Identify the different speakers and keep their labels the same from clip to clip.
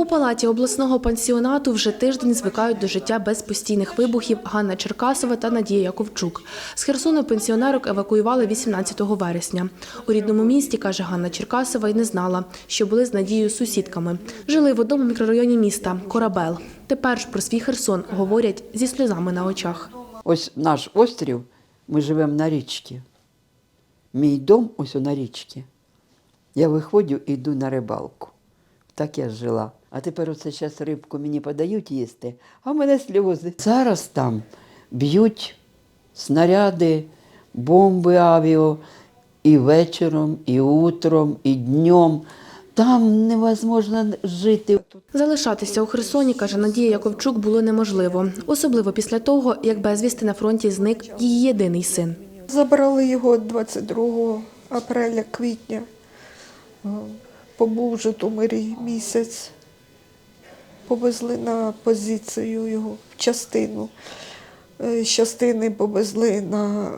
Speaker 1: У палаті обласного пансіонату вже тиждень звикають до життя без постійних вибухів Ганна Черкасова та Надія Яковчук. З Херсону пенсіонерок евакуювали 18 вересня. У рідному місті, каже Ганна Черкасова, й не знала, що були з Надією сусідками. Жили в одному мікрорайоні міста Корабел. Тепер ж про свій Херсон говорять зі сльозами на очах.
Speaker 2: Ось наш острів, ми живемо на річці. Мій дом ось на річці. Я виходжу і йду на рибалку. Так я жила. А тепер оце зараз рибку мені подають їсти, а в мене сльози. Зараз там б'ють снаряди, бомби авіо і вечором, і утром, і днем. Там невозможно жити.
Speaker 1: Залишатися у Херсоні, каже Надія Яковчук, було неможливо, особливо після того, як безвісти на фронті зник її єдиний син.
Speaker 3: Забрали його 22 апреля, квітня. Е, Побув в Житомирі місяць. Повезли на позицію його в частину. Е, З частини повезли на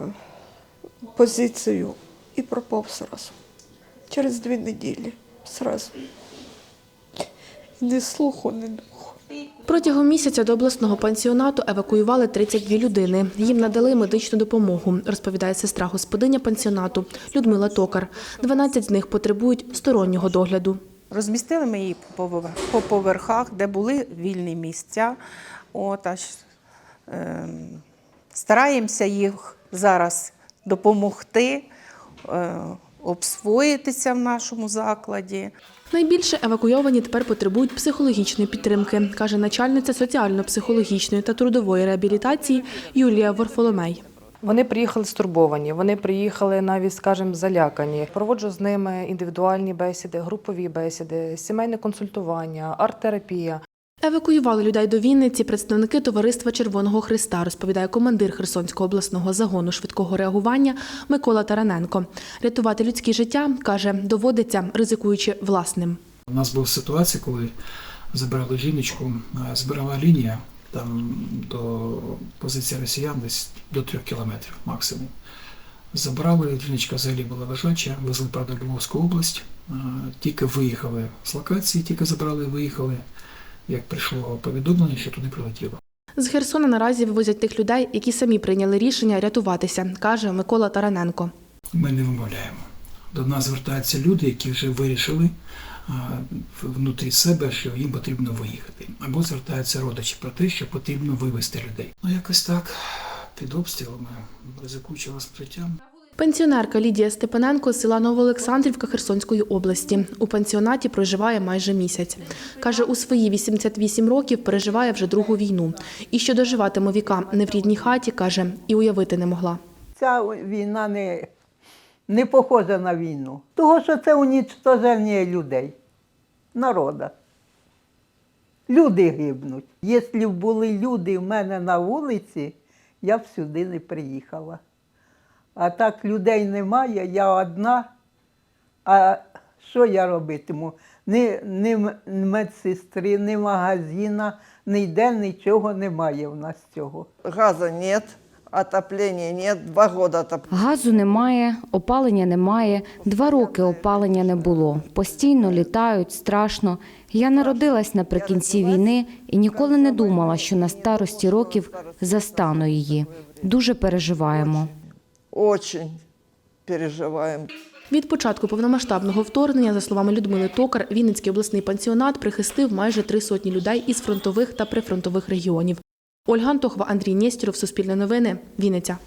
Speaker 3: позицію і пропав зразу. Через дві неділі зразу. Ні слуху, ні духу.
Speaker 1: Протягом місяця до обласного пансіонату евакуювали 32 людини. Їм надали медичну допомогу, розповідає сестра господиня пансіонату Людмила Токар. 12 з них потребують стороннього догляду.
Speaker 4: Розмістили ми її по повер- поверхах, де були вільні місця. От, аж, ем, стараємося їх зараз допомогти, е, обсвоїтися в нашому закладі.
Speaker 1: Найбільше евакуйовані тепер потребують психологічної підтримки, каже начальниця соціально-психологічної та трудової реабілітації Юлія Ворфоломей.
Speaker 5: Вони приїхали стурбовані, вони приїхали навіть, скажімо, залякані. Проводжу з ними індивідуальні бесіди, групові бесіди, сімейне консультування, арт-терапія.
Speaker 1: Евакуювали людей до Вінниці представники товариства Червоного Христа, розповідає командир Херсонського обласного загону швидкого реагування Микола Тараненко. Рятувати людське життя каже, доводиться ризикуючи власним.
Speaker 6: У нас була ситуація, коли забирали жіночку, збирала лінія там до позиції росіян десь до трьох кілометрів максимум. Забрали, жіночка взагалі була лежача, везли правда в Львовську область. Тільки виїхали з локації, тільки забрали, виїхали. Як прийшло повідомлення, що туди прилетіло.
Speaker 1: З Херсона наразі вивозять тих людей, які самі прийняли рішення рятуватися, каже Микола Тараненко.
Speaker 6: Ми не вимовляємо. До нас звертаються люди, які вже вирішили внутрі себе, що їм потрібно виїхати. Або звертаються родичі про те, що потрібно вивезти людей. Ну якось так, під обстрілами, ризикуючи вас.
Speaker 1: Пенсіонерка Лідія Степаненко з села Новоолександрівка Херсонської області. У пансіонаті проживає майже місяць. Каже, у свої 88 років переживає вже другу війну. І що доживатиме віка не в рідній хаті, каже, і уявити не могла.
Speaker 7: Ця війна не, не похожа на війну. Того, що це унічтоження людей, народа. Люди гибнуть. Якщо б були люди в мене на вулиці, я б сюди не приїхала. А так людей немає, я одна. А що я робитиму? Ні, ні медсестри, ні магазина, ніде нічого немає в нас цього.
Speaker 8: Газа нет, отопления нет, два года отопления.
Speaker 9: Газу немає, опалення немає. Два роки опалення не було. Постійно літають, страшно. Я народилась наприкінці війни і ніколи не думала, що на старості років застану її. Дуже переживаємо.
Speaker 8: Очень переживаем.
Speaker 1: Від початку повномасштабного вторгнення, за словами Людмили Токар, Вінницький обласний пансіонат прихистив майже три сотні людей із фронтових та прифронтових регіонів. Ольга Антохова, Андрій Нєстєров, Суспільне новини, Вінниця.